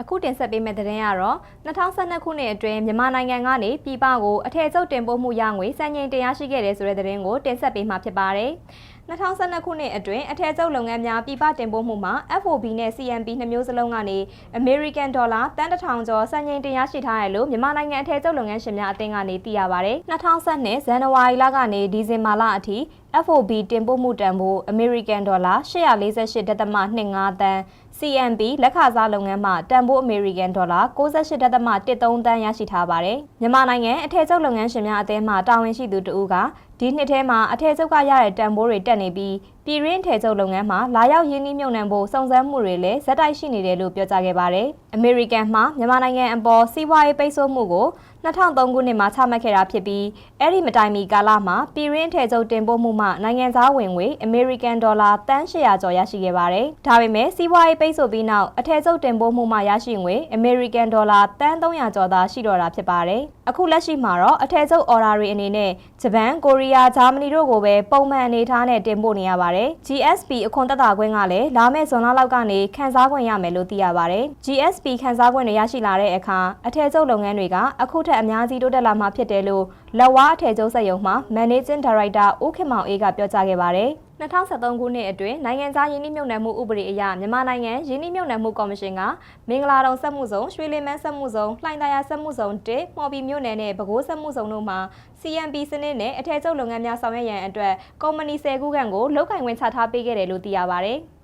အခုတင်ဆက်ပေးမယ့်သတင်းကတော့2012ခုနှစ်အတွင်းမြန်မာနိုင်ငံကနေပြည်ပကိုအထည်ချုပ်တင်ပို့မှုရငွေစံချိန်တင်ရရှိခဲ့တဲ့ဆိုတဲ့သတင်းကိုတင်ဆက်ပေးမှာဖြစ်ပါတယ်။ 2012ခုနှစ်အတွင်းအထည်ချုပ်လုပ်ငန်းများပြည်ပတင်ပို့မှုမှာ FOB နဲ့ CMB နှစ်မျိုးစလုံးကနေ American Dollar တန်းတစ်ထောင်ကျော်စံချိန်တင်ရရှိထားတယ်လို့မြန်မာနိုင်ငံအထည်ချုပ်လုပ်ငန်းရှင်များအသင်းကနေသိရပါတယ်။2012ဇန်နဝါရီလကနေဒီဇင်ဘာလအထိ FOB တင်ပို့မှုတန်ဖိုး American Dollar 848.25တန်း CMB လက်ခစားလုပ်ငန်းမှတန်ဖိုး American Dollar 68.13တန်းရရှိထားပါတယ်။မြန်မာနိုင်ငံအထည်ချုပ်လုပ်ငန်းရှင်များအသင်းမှတာဝန်ရှိသူတဦးက ဒီနှစ်ထဲမှာအထည်ချုပ်ကရတဲ့တန်ဖိုးတွေတက်နေပြီးပြည်ရင်းထည်ချုပ်လုပ်ငန်းမှာလာရောက်ရင်းနှီးမြှုပ်နှံဖို့စုံစမ်းမှုတွေလည်းဇက်တိုက်ရှိနေတယ်လို့ပြောကြားခဲ့ပါတယ်။ American မှာမြန်မာနိုင်ငံအပေါ်စီးပွားရေးပိတ်ဆို့မှုကို2003ခုနှစ်မှာချမှတ်ခဲ့တာဖြစ်ပြီးအဲ့ဒီမတိုင်မီကာလမှာပြည်ရင်းထည်ချုပ်တင်ပို့မှုမှနိုင်ငံသားဝင်ငွေ American Dollar တန်း800ကျော်ရရှိခဲ့ပါတယ်။ဒါပေမဲ့စီးပွားရေးပိတ်ဆို့ပြီးနောက်အထည်ချုပ်တင်ပို့မှုမှရရှိငွေ American Dollar တန်း300ကျော်သာရှိတော့တာဖြစ်ပါတယ်။အခုလက်ရှိမှာတော့အထည်ချုပ် order တွေအနေနဲ့ဂျပန်၊ကိုရီးယား၊ဂျာမနီတို့ကိုပဲပုံမှန်အနေထားနဲ့တင်ပို့နေရပါတယ်။ GSP အခွန်သက်သာခွင့်ကလည်းလာမယ့်ဇွန်လလောက်ကနေခန်းစားခွင့်ရမယ်လို့သိရပါတယ်။ GSP ခန်းစားခွင့်တွေရရှိလာတဲ့အခါအထည်ချုပ်လုပ်ငန်းတွေကအခုထက်အများကြီးတိုးတက်လာမှာဖြစ်တယ်လို့လက်ဝါးအထည်ချုပ်စက်ရုံမှ Managing Director ဦးခင်မောင်အေးကပြောကြားခဲ့ပါတယ်။ 2023ခုနှစ်အတွင်းနိုင်ငံသားယင်းနှိမ့်မြုံနယ်မှုဥပဒေအရမြန်မာနိုင်ငံယင်းနှိမ့်မြုံနယ်မှုကော်မရှင်ကမင်္ဂလာတုံစက်မှုဆောင်ရွှေလင်းမန်းစက်မှုဆောင်လှိုင်သာယာစက်မှုဆောင်1မော်ဘီမြို့နယ်နဲ့ပဲခူးစက်မှုဆောင်တို့မှာ CMB စနစ်နဲ့အထည်ချုပ်လုပ်ငန်းများဆောင်ရွက်ရန်အတွက်ကော်မတီ10ခုခန့်ကိုလုတ်ကင်ဝင်ချထားပေးခဲ့တယ်လို့သိရပါဗျ။